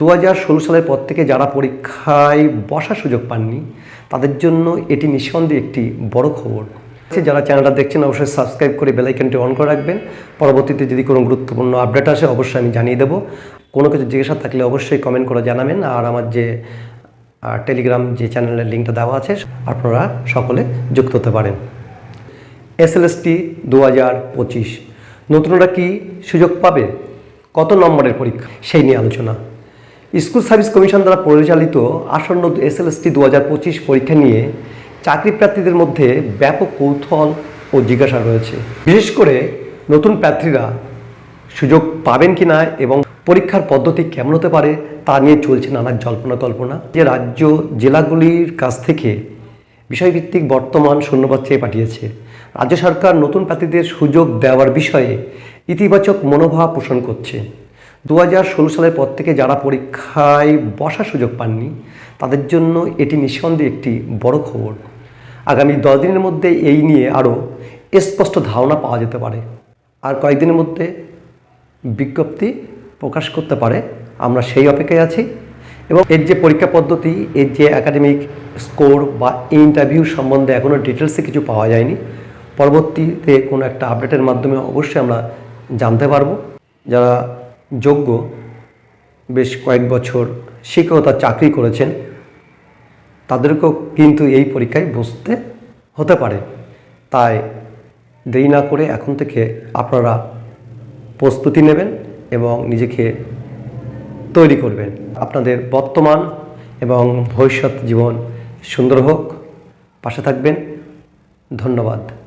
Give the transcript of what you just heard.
দু হাজার ষোলো সালের পর থেকে যারা পরীক্ষায় বসার সুযোগ পাননি, তাদের জন্য এটি নিঃসন্দেহে একটি বড় খবর। যারা চ্যানেলটা দেখছেন, অবশ্যই সাবস্ক্রাইব করে বেলাইকনটি অন করে রাখবেন। পরবর্তীতে যদি কোনো গুরুত্বপূর্ণ আপডেট আসে, অবশ্যই আমি জানিয়ে দেবো। কোনো কিছু জিজ্ঞাসা থাকলে অবশ্যই কমেন্ট করে জানাবেন। আর আমার যে টেলিগ্রাম যে চ্যানেলের লিঙ্কটা দেওয়া আছে, আপনারা সকলে যুক্ত হতে পারেন। এস এল এসএলএসটি দু হাজার পঁচিশ। নতুনরা কি সুযোগ পাবে? কত নম্বরের পরীক্ষা? সেই নিয়ে আলোচনা। স্কুল সার্ভিস কমিশন দ্বারা পরিচালিত আসন্ন এসএলএসটি দু হাজার পঁচিশ পরীক্ষা নিয়ে চাকরি প্রার্থীদের মধ্যে ব্যাপক কৌতূহল ও জিজ্ঞাসা রয়েছে। বিশেষ করে নতুন প্রার্থীরা সুযোগ পাবেন কি না এবং পরীক্ষার পদ্ধতি কেমন হতে পারে তা নিয়ে চলছে নানা জল্পনা কল্পনা। যে রাজ্য জেলাগুলির কাছ থেকে বিষয়ভিত্তিক বর্তমান শূন্যপদ চেয়ে পাঠিয়েছে। রাজ্য সরকার নতুন প্রার্থীদের সুযোগ দেওয়ার বিষয়ে ইতিবাচক মনোভাব পোষণ করছে। দু হাজার ষোলো সালের পর থেকে যারা পরীক্ষায় বসার সুযোগ পাননি, তাদের জন্য এটি নিঃসন্দেহে একটি বড় খবর। আগামী দশ দিনের মধ্যে এই নিয়ে আরও স্পষ্ট ধারণা পাওয়া যেতে পারে। আর কয়েকদিনের মধ্যে বিজ্ঞপ্তি প্রকাশ করতে পারে। আমরা সেই অপেক্ষায় আছি। এবং এর যে পরীক্ষা পদ্ধতি, এর যে একাডেমিক স্কোর বা ইন্টারভিউ সম্বন্ধে এখনও ডিটেলসে কিছু পাওয়া যায়নি, পরবর্তীতে কোনো একটা আপডেটের মাধ্যমে অবশ্যই আমরা জানতে পারব। যারা যোগ্য। বেশ কয়েক বছর শিক্ষকতার চাকরি করেছেন। তাদেরকেও কিন্তু এই পরীক্ষায় বসতে হতে পারে। তাই দেরি না করে এখন থেকে আপনারা প্রস্তুতি নেবেন এবং নিজেকে তৈরি করবেন। আপনাদের বর্তমান এবং ভবিষ্যৎ জীবন সুন্দর হোক। পাশে থাকবেন। ধন্যবাদ।